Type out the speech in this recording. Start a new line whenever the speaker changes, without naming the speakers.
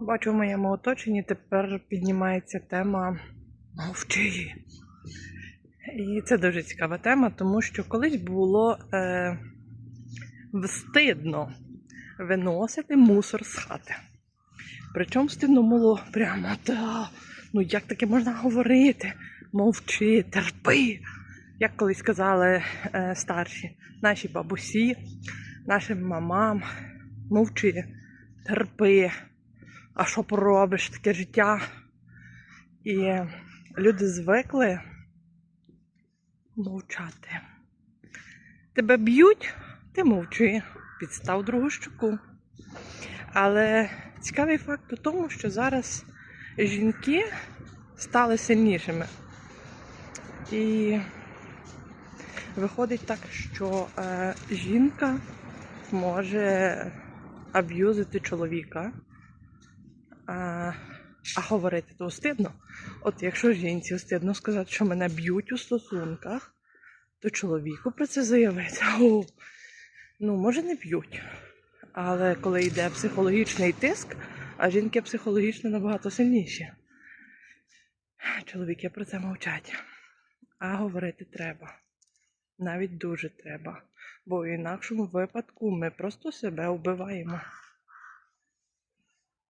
Бачу в моєму оточенні тепер піднімається тема мовчи. І це дуже цікава тема, тому що колись було е, встидно виносити мусор з хати. Причому стидно було прямо та, ну як таке можна говорити? Мовчи, терпи. Як колись казали е, старші, наші бабусі, нашим мамам, мовчи, терпи. А що поробиш, таке життя? І люди звикли мовчати. Тебе б'ють, ти мовчи, підстав другу щоку. Але цікавий факт у тому, що зараз жінки стали сильнішими. І виходить так, що е, жінка може аб'юзити чоловіка. А, а говорити то стидно. От якщо жінці стидно сказати, що мене б'ють у стосунках, то чоловіку про це заявити. О, ну, може, не б'ють. Але коли йде психологічний тиск, а жінки психологічно набагато сильніші. Чоловіки про це мовчать. А говорити треба. Навіть дуже треба. Бо в інакшому випадку ми просто себе вбиваємо.